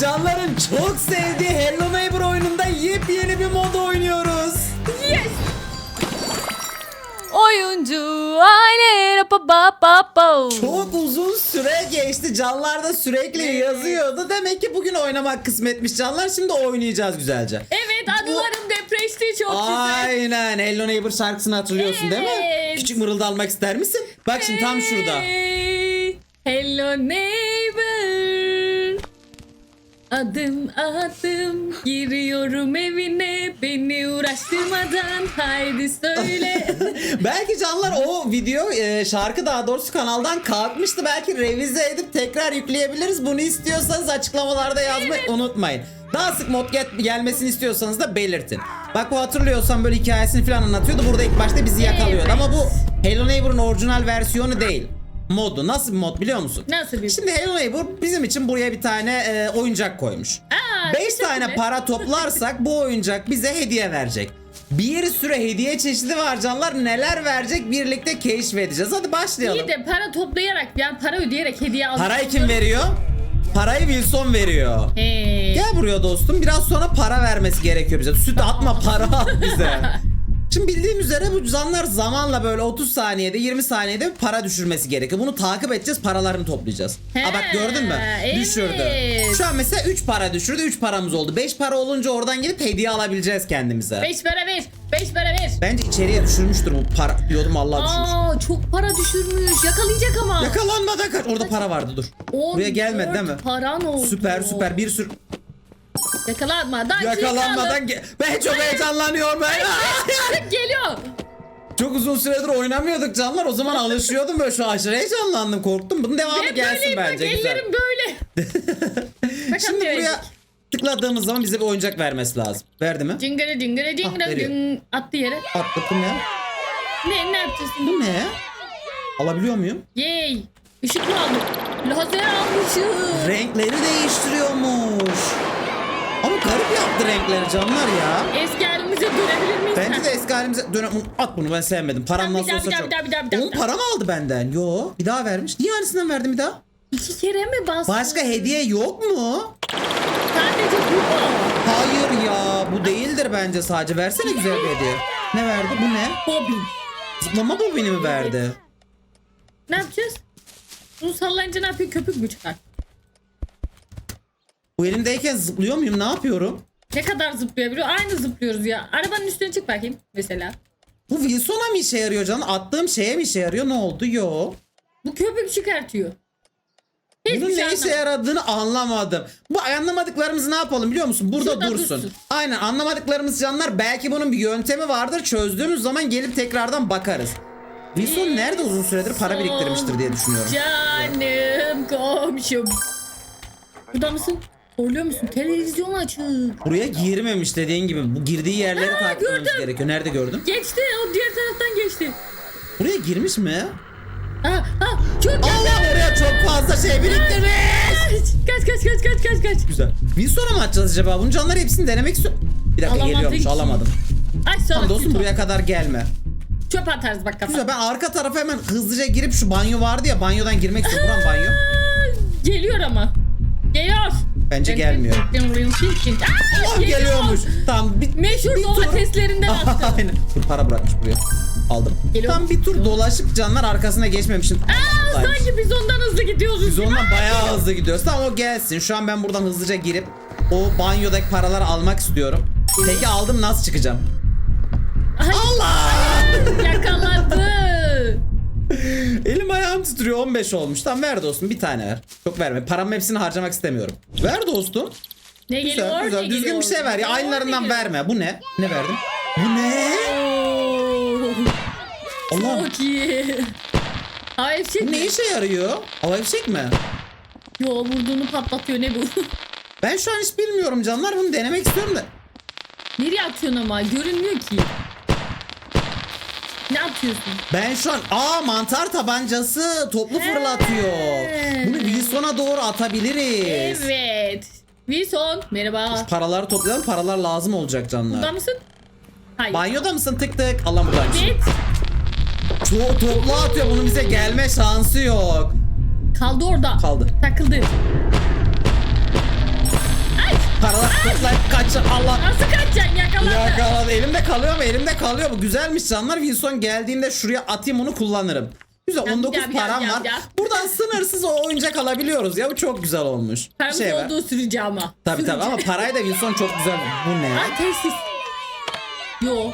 canların çok sevdiği Hello Neighbor oyununda yepyeni bir mod oynuyoruz. Yes. Oyuncu aile pa pa pa pa. Çok uzun süre geçti. Canlar da sürekli yazıyordu. Demek ki bugün oynamak kısmetmiş canlar. Şimdi oynayacağız güzelce. Evet anılarım depreşti çok güzel. Aynen. Hello Neighbor şarkısını hatırlıyorsun değil mi? Evet. Küçük mırıldı almak ister misin? Bak şimdi tam şurada. Hey, Hello neighbor. Adım adım giriyorum evine beni uğraştırmadan haydi söyle. Belki canlar o video e, şarkı daha doğrusu kanaldan kalkmıştı. Belki revize edip tekrar yükleyebiliriz. Bunu istiyorsanız açıklamalarda yazmayı unutmayın. Daha sık mod gelmesini istiyorsanız da belirtin. Bak bu hatırlıyorsan böyle hikayesini falan anlatıyordu. Burada ilk başta bizi yakalıyordu. Evet. Ama bu Hello Neighbor'ın orijinal versiyonu değil. Modu. Nasıl bir mod biliyor musun? Nasıl bir Şimdi Hello Neighbor bizim için buraya bir tane e, oyuncak koymuş. Aa, 5 teşekkürler. tane para toplarsak bu oyuncak bize hediye verecek. Bir sürü hediye çeşidi var canlar. Neler verecek birlikte keşfedeceğiz. Hadi başlayalım. İyi de para toplayarak yani para ödeyerek hediye almak. Parayı kim veriyor? Parayı Wilson veriyor. Hey. Gel buraya dostum. Biraz sonra para vermesi gerekiyor bize. Süt atma para at bize. Şimdi bildiğim üzere bu zanlar zamanla böyle 30 saniyede 20 saniyede para düşürmesi gerekiyor. Bunu takip edeceğiz paralarını toplayacağız. He, Aa bak gördün mü? evet. Düşürdü. Şu an mesela 3 para düşürdü 3 paramız oldu. 5 para olunca oradan gelip hediye alabileceğiz kendimize. Beş para ver. Beş para ver. Bence içeriye düşürmüştür bu para. Diyordum Allah düşürmüş. Aa çok para düşürmüş. Yakalayacak ama. Yakalanmadan kaç. Orada para vardı dur. Buraya gelmedi değil mi? 14 Paran oldu. Süper süper bir sürü Yakalanmadan yakalanmadan ge- ben çok heyecanlanıyorum ben. Geliyor. çok uzun süredir oynamıyorduk canlar. O zaman alışıyordum böyle şu aşırı heyecanlandım korktum. Bunun devamı Ben gelsin böyleyim bak bence güzel. ellerim böyle. Bakalım Şimdi buraya tıkladığımız zaman bize bir oyuncak vermesi lazım. Verdi mi? Cıngırı cıngırı Ah, veriyor. cıng attı yere. Attı bu ne? Ne ne yapacağız şimdi? Bu ne? Alabiliyor muyum? Yay. Işık mı aldık? Lazer almışım. Renkleri değiştiriyormuş. Ama garip yaptı renkleri canlar ya. Eski halimize dönebilir miyiz? Bence de eski halimize dönem at bunu ben sevmedim. Param Bir nasıl daha, olsa bir daha, çok. bir daha, bir daha, bir daha, Onun bir daha. para mı aldı benden? Yo bir daha vermiş. Niye aynısından verdim bir daha? İki kere mi bastın? Başka hediye yok mu? Sadece bu mu? Hayır ya bu değildir bence sadece. Versene güzel bir hediye. Ne verdi? Bu ne? Bobin. Zıplama bobini mi verdi? Ne yapacağız? Bunu sallayınca ne yapıyor? Köpük mü çıkar? Bu elimdeyken zıplıyor muyum? Ne yapıyorum? Ne kadar zıplayabiliyor? Aynı zıplıyoruz ya. Arabanın üstüne çık bakayım mesela. Bu Wilson'a mı işe yarıyor canım? Attığım şeye mi işe yarıyor? Ne oldu? Yo. Bu köpük çıkartıyor. Bunun Hiçbir ne şey işe anlamadım. yaradığını anlamadım. Bu anlamadıklarımızı ne yapalım biliyor musun? Burada Şurada dursun. dursun. Aynen anlamadıklarımız canlar belki bunun bir yöntemi vardır. Çözdüğümüz zaman gelip tekrardan bakarız. Wilson nerede uzun süredir para biriktirmiştir diye düşünüyorum. Canım komşum. Burada mısın? Horluyor musun? Televizyon açık. Buraya girmemiş dediğin gibi. Bu girdiği yerleri Aa, takip etmemiz gördüm. gerekiyor. Nerede gördün? Geçti. O diğer taraftan geçti. Buraya girmiş mi? Ha ha. Çok Allah oraya çok fazla şey biriktirmiş. Kaç kaç kaç kaç kaç kaç. Güzel. Wilson'a mı atacağız acaba? Bunun canları hepsini denemek istiyorum. Bir dakika Alamadın geliyormuş ki. alamadım. Ay sonra Tamam dostum buraya kadar gelme. Çöp atarız bak kafa. Güzel ben arka tarafa hemen hızlıca girip şu banyo vardı ya banyodan girmek istiyorum. Buran banyo. Geliyor ama. Geliyor. Bence gelmiyor. Aa, Oh geliyor. geliyormuş. Tamam bir, Meşhur bir domateslerinden attım. Aynen. Dur para bırakmış buraya. Aldım. Geliyor. Tam bir tur dolaşıp canlar arkasına geçmemişim. Aa, Buradaymış. sanki biz ondan hızlı gidiyoruz. Biz gibi. ondan bayağı hızlı gidiyoruz. Tamam o gelsin. Şu an ben buradan hızlıca girip o banyodaki paraları almak istiyorum. Peki aldım nasıl çıkacağım? Ay, Allah! yakaladı. Elim ayağım titriyor 15 olmuş. Tamam ver dostum bir tane ver. Çok verme. Paramın hepsini harcamak istemiyorum. Ver dostum. Ne Güzel geliyor? güzel. ne Düzgün geliyor? bir şey ver ya. Aynılarından verme. Bu ne? Ne verdin? Bu ne? Allah. Çok iyi. Fişek Bu mi? ne işe yarıyor? Havai fişek mi? Yo vurduğunu patlatıyor ne bu? Ben şu an hiç bilmiyorum canlar. Bunu denemek istiyorum da. Nereye atıyorsun ama? Görünmüyor ki. Ne atıyorsun? Ben şu an aa mantar tabancası toplu fırlatıyor. Bunu Wilson'a doğru atabiliriz. Evet. Wilson merhaba. Paraları toplayalım. Paralar lazım olacak Burada canlar. mısın? Hayır. Banyoda mısın tık tık? Allah buradaymış. Evet. Çok toplu atıyor. Bunun bize gelme şansı yok. Kaldı orada. Kaldı. Takıldı. Paralar toplayıp kaç Allah. Nasıl kaçacaksın yakalandı. Yakaladı. Elimde kalıyor mu? Elimde kalıyor mu? Güzelmiş canlar. Wilson geldiğinde şuraya atayım onu kullanırım. Güzel Yap, 19 yap, yap, param yap, var. yap. Buradan sınırsız o oyuncak alabiliyoruz ya. Bu çok güzel olmuş. Bir Paramız şey var. olduğu sürece ama. Tabii tabii ama parayı da Wilson çok güzel. Bu ne? Ha tesis. Yo.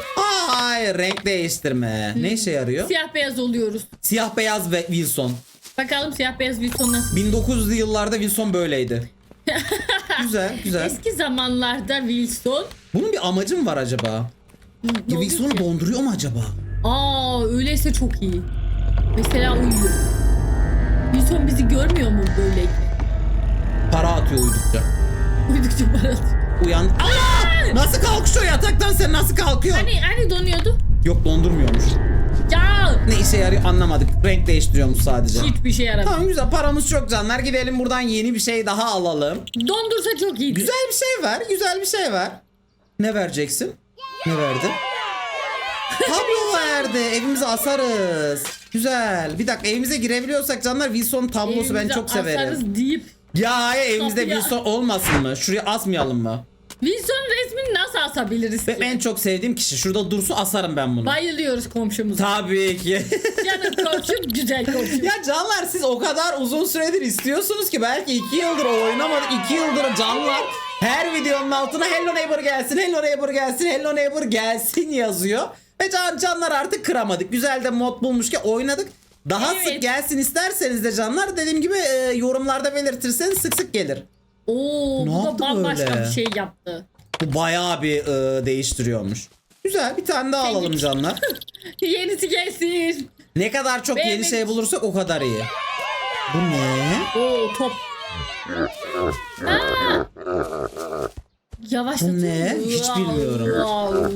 Ay renk değiştirme. Ne işe yarıyor? Siyah beyaz oluyoruz. Siyah beyaz ve Wilson. Bakalım siyah beyaz Wilson nasıl? 1900'lü yıllarda Wilson böyleydi. Güzel güzel. Eski zamanlarda Wilson. Bunun bir amacı mı var acaba? Ya Wilson'u donduruyor mu acaba? Aa öyleyse çok iyi. Mesela uyuyor. Wilson bizi görmüyor mu böyleyken? Para atıyor uyudukça. Uyudukça bana. Uyan. Aa! Nasıl kalkışıyor yataktan sen nasıl kalkıyorsun? Hani, hani donuyordu? Yok dondurmuyormuş. Ne işe yarıyor anlamadık. Renk değiştiriyormuş sadece. hiçbir şey yaramıyor. Tamam güzel paramız çok canlar. Gidelim buradan yeni bir şey daha alalım. Dondursa çok iyiydi. Güzel bir şey ver. Güzel bir şey ver. Ne vereceksin? Ne verdi? Tablo verdi. Evimize asarız. Güzel. Bir dakika evimize girebiliyorsak canlar Wilson tablosu ben Evimize çok severim. asarız deyip Ya ya evimizde Wilson olmasın mı? Şuraya asmayalım mı? Wilson resmini nasıl asabiliriz ki? en çok sevdiğim kişi. Şurada dursun asarım ben bunu. Bayılıyoruz komşumuza. Tabii ki. Canım komşum güzel komşum. ya canlar siz o kadar uzun süredir istiyorsunuz ki belki iki yıldır oynamadık. iki yıldır canlar her videonun altına Hello Neighbor gelsin, Hello Neighbor gelsin, Hello Neighbor gelsin yazıyor. Ve can, canlar artık kıramadık. Güzel de mod bulmuş ki oynadık. Daha Evet. sık gelsin isterseniz de canlar dediğim gibi e, yorumlarda belirtirseniz sık sık gelir. Oo Ne bu da yaptı bambaşka böyle? bir şey yaptı. Bu bayağı bir e, değiştiriyormuş. Güzel bir tane daha alalım canlar. Yenisi gelsin. Ne kadar çok yeni şey bulursak o kadar iyi. Bu ne? Oo top. Aa! Yavaşlatıyor. Bu ne? Hiç bilmiyorum. Wow.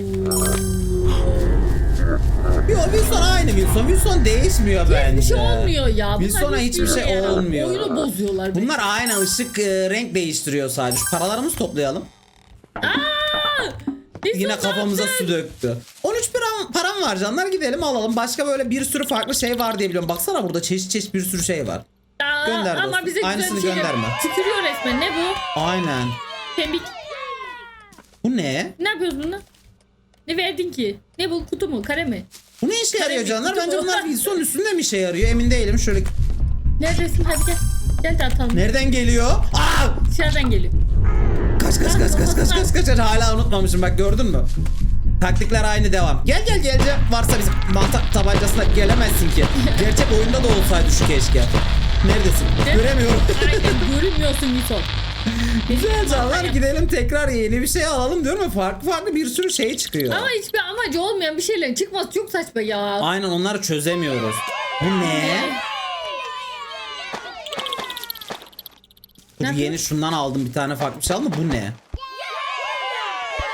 Yo Wilson aynı Wilson. Wilson değişmiyor bence. Bir şey olmuyor ya. Bunlar Wilson'a hiçbir şey yarar. olmuyor. Oyunu bozuyorlar. Bunlar aynı ışık e, renk değiştiriyor sadece. Şu paralarımızı toplayalım. Wilson Yine ne kafamıza su döktü. 13 param, param var canlar gidelim alalım. Başka böyle bir sürü farklı şey var diye biliyorum. Baksana burada çeşit çeşit bir sürü şey var. Aa, Gönder Ama dostum. bize güzel Aynısını şeyler gönderme. Tükürüyor resmen. Ne bu? Aynen. Pembik. Bu ne? Ne yapıyoruz bunu? Ne verdin ki? Ne bu? Kutu mu? Kare mi? Bu ne işe yarıyor Tabii, canlar? kutu Bence bu. bunlar Wilson üstünde mi işe yarıyor? Emin değilim. Şöyle Neredesin? Hadi gel. Gel de atalım. nereden geliyor? Aa! Dışarıdan geliyor. Kaç kaç kaç kaç kaç kaç kaç hala unutmamışım bak gördün mü? Taktikler aynı devam. Gel gel gelce varsa bizim mantak tabancasına gelemezsin ki. Gerçek oyunda da olsaydı şu keşke. Neredesin? Ne? Göremiyorum. Aynen görünmüyorsun Wilson. Güzel canlar gidelim tekrar yeni bir şey alalım diyorum ya farklı farklı bir sürü şey çıkıyor. Ama hiçbir amacı olmayan bir şeylerin çıkması çok saçma ya. Aynen onları çözemiyoruz. Bu ne? Dur yeni şundan aldım bir tane farklı bir şey aldım. Bu ne?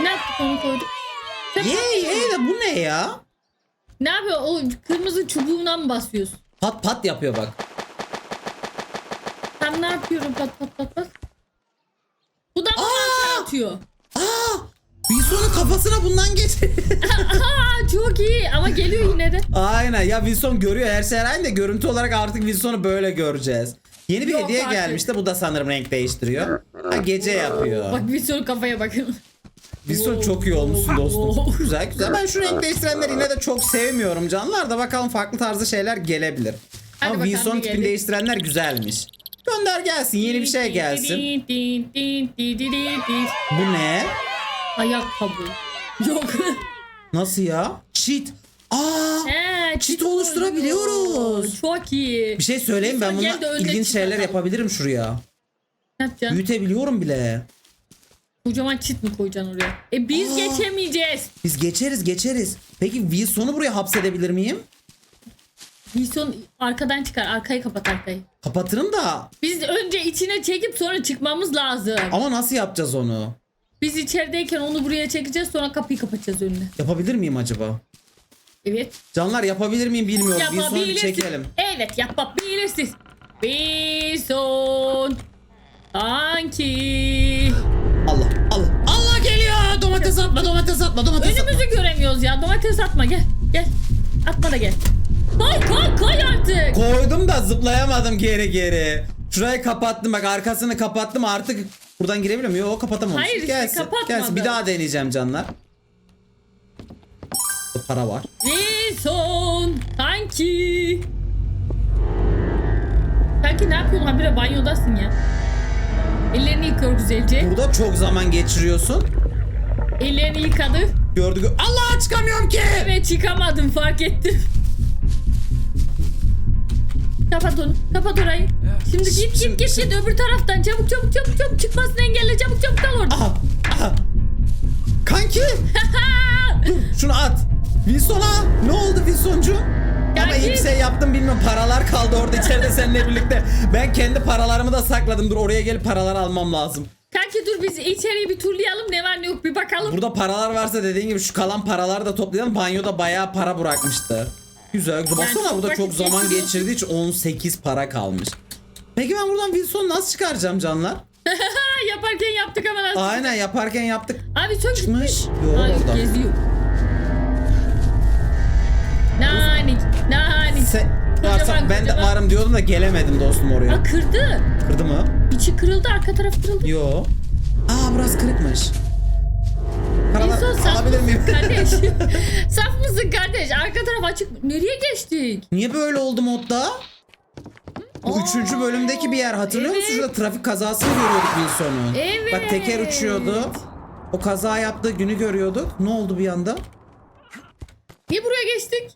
Ne yaptık onu koyduk? Sen Ye ye de bu ne ya? Ne yapıyor? O kırmızı çubuğuna mı basıyorsun? Pat pat yapıyor bak. Tam ne yapıyorum pat pat pat pat. Bu da Aa! bana atıyor. Aa! Wilson'un kafasına bundan geç. Aa çok iyi ama geliyor yine de. Aynen ya Wilson görüyor her şey aynı da görüntü olarak artık Wilson'u böyle göreceğiz. Yeni bir Yok hediye artık. gelmişti bu da sanırım renk değiştiriyor. Ha gece yapıyor. Bak sürü kafaya bakın. Wilson çok iyi olmuşsun dostum. Güzel güzel. Ben şu renk değiştirenleri yine de çok sevmiyorum canlar da bakalım farklı tarzı şeyler gelebilir. Hadi Ama bakalım, Wilson bir tipini geldi. değiştirenler güzelmiş. Gönder gelsin yeni bir şey gelsin. Bu ne? Ayakkabı. Yok. Nasıl ya? Cheat. Aa! He, Çit oluşturabiliyoruz. Çok iyi. Bir şey söyleyeyim ben bununla önüne ilginç şeyler çıkartalım. yapabilirim şuraya. Ne yapacaksın? Büyütebiliyorum bile. Kocaman çit mi koyacaksın oraya? E biz Aa. geçemeyeceğiz. Biz geçeriz geçeriz. Peki Wilson'u buraya hapsedebilir miyim? Wilson arkadan çıkar. Arkayı kapat arkayı. Kapatırım da. Biz önce içine çekip sonra çıkmamız lazım. Ama nasıl yapacağız onu? Biz içerideyken onu buraya çekeceğiz sonra kapıyı kapatacağız önüne. Yapabilir miyim acaba? Evet. Canlar yapabilir miyim bilmiyorum. Wilson'u bir çekelim. Evet yapabilirsin. Wilson. Sanki. Allah Allah. Allah geliyor. Domates atma domates atma domates atma. Önümüzü göremiyoruz ya. Domates atma gel. Gel. Atma da gel. Koy koy koy artık. Koydum da zıplayamadım geri geri. Şurayı kapattım bak arkasını kapattım artık Buradan girebiliyor muyum? Yok kapatamamış. Hayır işte, gelsin, kapatmadı. gelsin. Bir daha deneyeceğim canlar. Para var. Wilson kanki. Kanki ne yapıyorsun? Habire banyodasın ya. Ellerini yıkıyor güzelce. Burada çok zaman geçiriyorsun. Ellerini yıkadı. Gördük. Allah çıkamıyorum ki. Evet çıkamadım fark ettim. Kapat onu. Kapat orayı. Şimdi git git Şimdi- git git öbür taraftan. Çabuk çabuk çabuk çabuk çıkmasını engelle. Çabuk çabuk kal orada. Aha, aha. Kanki. Dur şunu at. Wilson'a ne oldu Wilsoncu? Ama iyi bir şey yaptım bilmiyorum. Paralar kaldı orada içeride seninle birlikte. Ben kendi paralarımı da sakladım. Dur oraya gelip paraları almam lazım. Kanki dur biz içeriye bir turlayalım ne var ne yok bir bakalım. Burada paralar varsa dediğin gibi şu kalan paraları da toplayalım. Banyoda bayağı para bırakmıştı. Güzel güzel. Baksana çok burada çok zaman geçirdiği için 18 para kalmış. Peki ben buradan Wilson'u nasıl çıkaracağım canlar? Yaparken yaptık ama nasıl? Aynen yaparken yaptık. Abi çok Çıkmış. Yok orada. geziyor. Nanik, nanik. Sen varsa Kocaman, ben de kocaman. varım diyordum da gelemedim dostum oraya. Aa kırdı. Kırdı mı? İçi kırıldı, arka taraf kırıldı. Yo. Aa biraz kırıkmış. İnsan saf mısın kardeş? saf mısın kardeş? Arka taraf açık. Nereye geçtik? Niye böyle oldu modda? Bu üçüncü bölümdeki bir yer hatırlıyor musun? evet. Şurada trafik kazasını görüyorduk Wilson'un. Evet. Bak teker uçuyordu. O kaza yaptığı günü görüyorduk. Ne oldu bir anda? Niye buraya geçtik?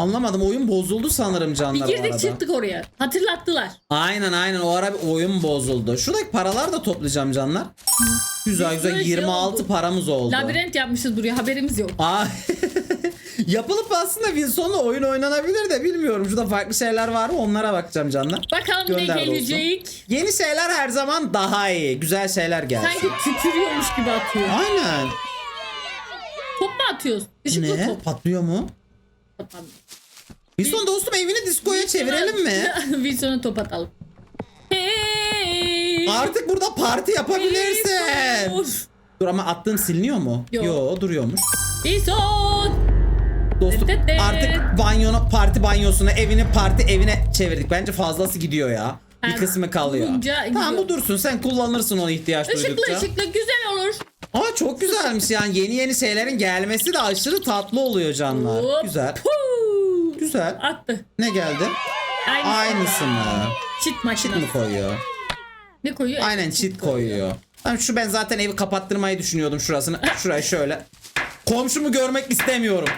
Anlamadım oyun bozuldu sanırım Bir canlar o girdik arada. çıktık oraya. Hatırlattılar. Aynen aynen o ara bir oyun bozuldu. Şuradaki paralar da toplayacağım canlar. Güzel Bir güzel sürü şey 26 oldu. paramız oldu. Labirent yapmışız buraya haberimiz yok. Aa, Yapılıp aslında Wilson'la oyun oynanabilir de bilmiyorum. Şurada farklı şeyler var mı onlara bakacağım canlar. Bakalım Gönder ne dostum. gelecek. Yeni şeyler her zaman daha iyi. Güzel şeyler gelsin. Sanki tükürüyormuş gibi atıyor. Aynen. Top mu atıyoruz? Işıklı Ne? top. Patlıyor mu? Atalım. Wilson dostum evini diskoya çevirelim mi? Wilson'a top atalım. Hey! Artık burada parti yapabilirsin. Wilson! Dur ama attığım siliniyor mu? Yok. Yo duruyormuş. Wilson! Dostum artık banyonu parti banyosuna evini parti evine çevirdik. Bence fazlası gidiyor ya. Bir Ha, kısmı kalıyor. bulunca Tamam gidiyor. bu dursun sen kullanırsın onu ihtiyaç Işıklı duydukça. ışıklı güzel olur. Ama çok güzelmiş yani yeni yeni şeylerin gelmesi de aşırı tatlı oluyor canlar. Hop, Güzel. puu. Güzel. Attı. Ne geldi? Aynı. Aynısını. Çit Çit makinesi. mi koyuyor? Ne koyuyor? Aynen çit koyuyor. Tamam şu ben zaten evi kapattırmayı düşünüyordum şurasını. Şurayı şöyle. Komşumu görmek istemiyorum.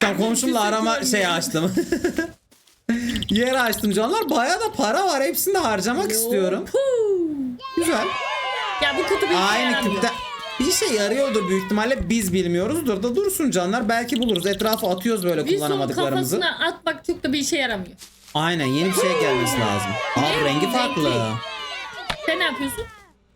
Tamam komşumla arama şey açtım. Yer açtım canlar. Bayağı da para var. Hepsini de harcamak istiyorum. Güzel. Ya bu kutu bir Aynı yaramıyor. Bir şey yarıyordur büyük ihtimalle biz bilmiyoruzdur da dursun canlar belki buluruz etrafı atıyoruz böyle Wilson kullanamadıklarımızı. kafasına atmak çok da bir işe yaramıyor. Aynen yeni bir şey gelmesi lazım. Aa rengi farklı. Sen ne yapıyorsun?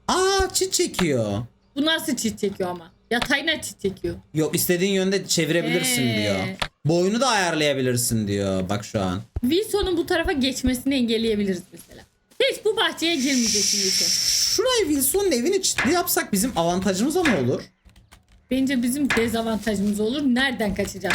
Aa çit çekiyor. Bu nasıl çit çekiyor ama? Yatayına çit çekiyor. Yok istediğin yönde çevirebilirsin Ee. diyor. Boyunu da ayarlayabilirsin diyor bak şu an. Wilson'un bu tarafa geçmesini engelleyebiliriz mesela. Hiç bu bahçeye girmeyeceksin Wilson. Şurayı Wilson'un evini çitli yapsak bizim avantajımıza mı olur? Bence bizim dezavantajımız olur. Nereden kaçacağız?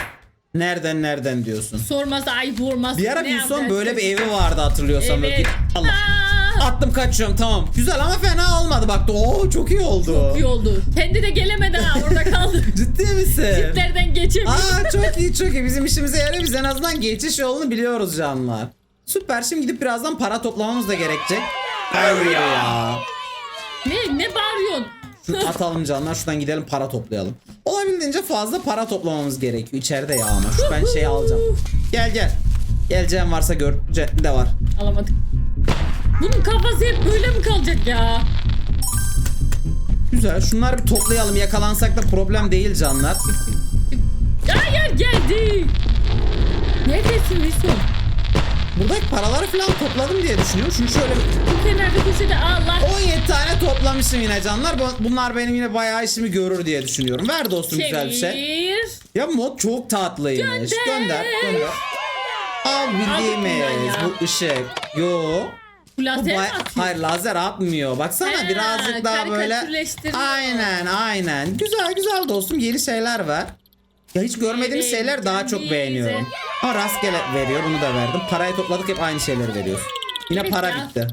Nereden nereden diyorsun? Sormasa ayıp olmaz. Bir ara Ne Wilson yapacağız? böyle bir evi vardı hatırlıyorsam. Evet. Allah. Aa, Attım kaçıyorum tamam. Güzel ama fena olmadı bak. Oo çok iyi oldu. iyi oldu. Kendi de gelemedi ha orada kaldı. Ciddi misin? Tiplerden geçemiyor. Aa çok iyi çok iyi. Bizim işimize yarıyor. Biz en azından geçiş yolunu biliyoruz canlar. Süper. Şimdi gidip birazdan para toplamamız da gerekecek. Hayır ya. Ne ne bağırıyorsun? Şunu atalım canlar. Şuradan gidelim para toplayalım. Olabildiğince fazla para toplamamız gerekiyor. İçeride ya ama. Şu ben şeyi alacağım. Gel gel. Geleceğim varsa gör. De var. Alamadık. Bunun kafası hep böyle mi kalacak ya? Güzel. Şunları bir toplayalım. Yakalansak da problem değil canlar. Hayır geldi. Neredesin Wilson? Buradaki paraları falan topladım diye düşünüyorum. Şunu şöyle Bu kenarda köşede Allah. 17 tane toplamışım yine canlar. Bu- Bunlar benim yine bayağı işimi görür diye düşünüyorum. Ver dostum güzel bir şey. Çevir. Ya mod çok tatlıymış. Gönder. Gönder. Gönder. Al bildiğimiz bu ışık. Yo. Bu Bu lazer atıyor? Hayır lazer atmıyor. Baksana Ha, birazcık daha böyle. Aynen aynen. Güzel güzel dostum. Yeni şeyler var. Ya hiç görmediğimiz şeyler daha çok beğeniyorum. Ama rastgele veriyor. Bunu da verdim. Parayı topladık hep aynı şeyleri veriyoruz. Yine Evet para ya. bitti.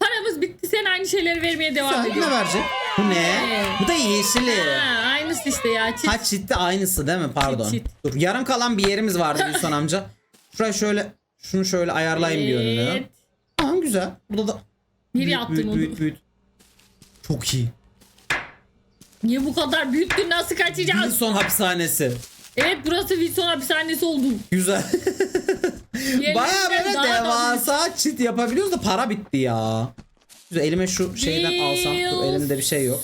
Paramız bitti sen aynı şeyleri vermeye devam ediyor. ne verecek? Bu ne? Bu da yeşili. Ha, aynısı işte ya. Çift. Ha çitti aynısı değil mi? Pardon. Çit, çit. Dur yarım kalan bir yerimiz vardı Gülson amca. Şuraya şöyle şunu şöyle ayarlayayım bir. Evet. Tamam güzel. Burada da Nereye büyüt, attın büyüt, onu? büyüt, büyüt. Çok iyi. Niye bu kadar büyüttün? Nasıl kaçacağız? Wilson hapishanesi. Evet burası Wilson hapishanesi oldu. Güzel. Baya böyle daha da devasa çit yapabiliyoruz da para bitti ya. Güzel elime şu şeyden alsam. Dur elimde bir şey yok.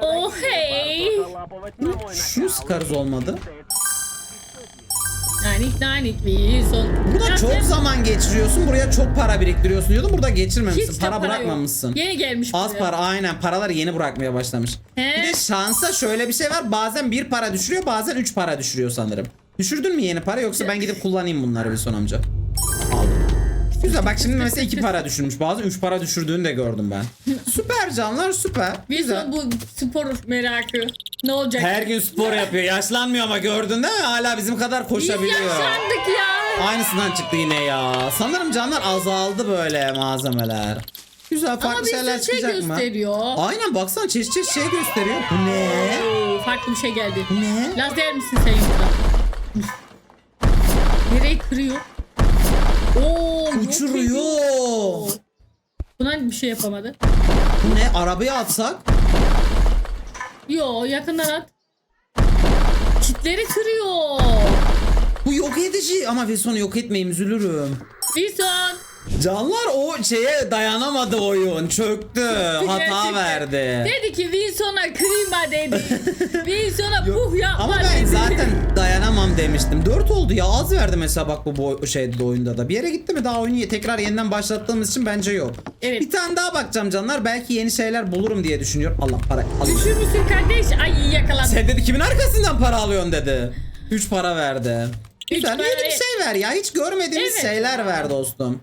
Oh hey. Şunu sıkarız olmadı. Nanik nanik Wilson. Burada Ya çok sen zaman geçiriyorsun. Buraya çok para biriktiriyorsun diyordum. Burada geçirmemişsin. hiç para, yok. bırakmamışsın. Yeni gelmiş Az buraya. para aynen. Paraları yeni bırakmaya başlamış. He. Bir de şansa şöyle bir şey var. Bazen bir para düşürüyor bazen üç para düşürüyor sanırım. Düşürdün mü yeni para yoksa ben gidip kullanayım bunları bir son amca. Güzel bak şimdi mesela iki para düşürmüş. Bazen üç para düşürdüğünü de gördüm ben. Süper canlar süper. Güzel. Wilson bu spor merakı. Ne olacak? Her gün spor yapıyor. Yaşlanmıyor ama gördün değil mi? Hala bizim kadar Biz koşabiliyor. yaşlandık ya. Aynısından çıktı yine ya. Sanırım canlar azaldı böyle malzemeler. Güzel farklı Ama bir şeyler sürü şey çıkacak mı? gösteriyor. Aynen baksana çeşit çeşit şey gösteriyor. Bu ne? Oo, farklı bir şey geldi. Ne? Lazer misin sen yoksa? Nereyi kırıyor? Oo. Uçuruyor. Buna bir şey yapamadı. Bu ne? Arabaya atsak? Yo yakından at. Çitleri kırıyor. Bu yok edici. Ama Wilson'u yok etmeyeyim üzülürüm. Wilson. Canlar o şeye dayanamadı oyun. Çöktü. Hata verdi. Dedi ki Wilson'a kırma dedi. Wilson'a puh yapma Ama ben dedi. zaten dayanamam demiştim. 4 oldu ya az verdi mesela bak bu boy, şeyde de oyunda da. Bir yere gitti mi daha oyunu tekrar yeniden başlattığımız için bence yok. Evet. Bir tane daha bakacağım canlar. Belki yeni şeyler bulurum diye düşünüyorum. Allah para alayım. Düşür müsün kardeş? Ay yakalandım. Sen dedi kimin arkasından para alıyorsun dedi. 3 para verdi. Güzel para, yeni bir şey ver ya. Hiç görmediğimiz Evet. şeyler ver dostum.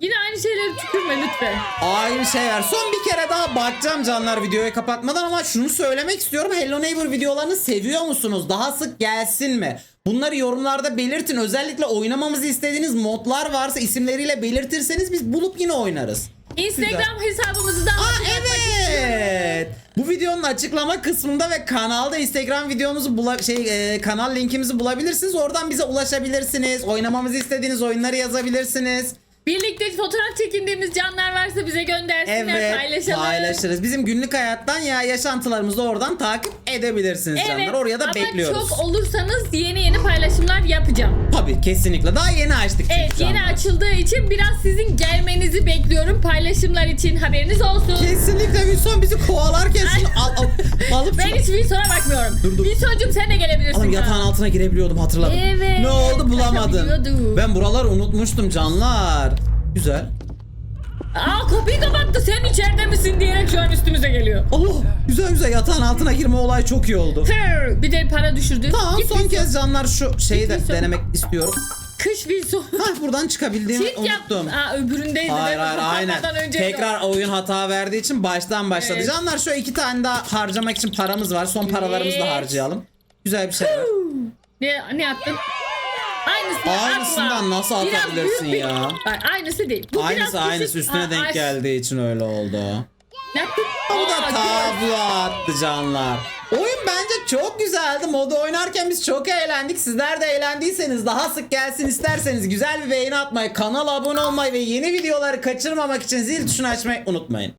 Yine aynı şeyleri tükürme lütfen. Aynı şey ver. Son bir kere daha bakacağım canlar videoyu kapatmadan ama şunu söylemek istiyorum. Hello Neighbor videolarını seviyor musunuz? Daha sık gelsin mi? Bunları yorumlarda belirtin. Özellikle oynamamızı istediğiniz modlar varsa isimleriyle belirtirseniz biz bulup yine oynarız. Instagram hesabımızı da Aa evet. Bu videonun açıklama kısmında ve kanalda Instagram videomuzu bula şey e, kanal linkimizi bulabilirsiniz. Oradan bize ulaşabilirsiniz. Oynamamızı istediğiniz oyunları yazabilirsiniz. Birlikte fotoğraf çekindiğimiz canlar varsa bize göndersinler Evet paylaşalım. paylaşırız. Bizim günlük hayattan ya yaşantılarımızı da oradan takip edebilirsiniz canlar. Oraya da ama bekliyoruz. çok olursanız yeni yeni paylaşımlar yapacağım. Tabii kesinlikle. Daha yeni açtık çünkü Evet yeni canlar. açıldığı için biraz sizin gelmenizi bekliyorum paylaşımlar için haberiniz olsun. Kesinlikle Wilson bizi kovalarken şunu al, al, alıp Ben hiç Wilson'a bakmıyorum. Dur, dur. Wilson'cum sen de gelebilirsin. Oğlum yatağın altına girebiliyordum hatırladım. Evet, Ne oldu bulamadım. kaçabiliyordu. Ben buraları unutmuştum canlar. Güzel. Aa kapıyı kapattı sen içeride misin diyerek şu an üstümüze geliyor. Allah güzel güzel yatağın altına girme olayı çok iyi oldu. Hır, bir de para düşürdü. Tamam Git son Wilson. kez canlar şu şeyi de Wilson. denemek istiyorum. Kış Wilson. Hah buradan çıkabildiğimi Çit yap. unuttum. Aa öbüründeydi. Hayır hayır aynen. Tekrar oyun hata verdiği için baştan başladı. Evet. Canlar şu iki tane daha harcamak için paramız var. Son paralarımızı da Evet. harcayalım. Güzel bir şey var. Ne, ne attın? Aynısını Aynısından atma. nasıl Biraz atabilirsin büyük bir- ya? Bak, aynısı değil. Bu Aynısı biraz aynısı küçük. üstüne Aa, denk ay- geldiği için öyle oldu. Ne yaptın? Bu da Aa, tablo attı canlar. Oyun bence çok güzeldi. Modu oynarken biz çok eğlendik. Sizler de eğlendiyseniz daha sık gelsin isterseniz güzel bir beğeni atmayı, kanala abone olmayı ve yeni videoları kaçırmamak için zil tuşunu açmayı unutmayın.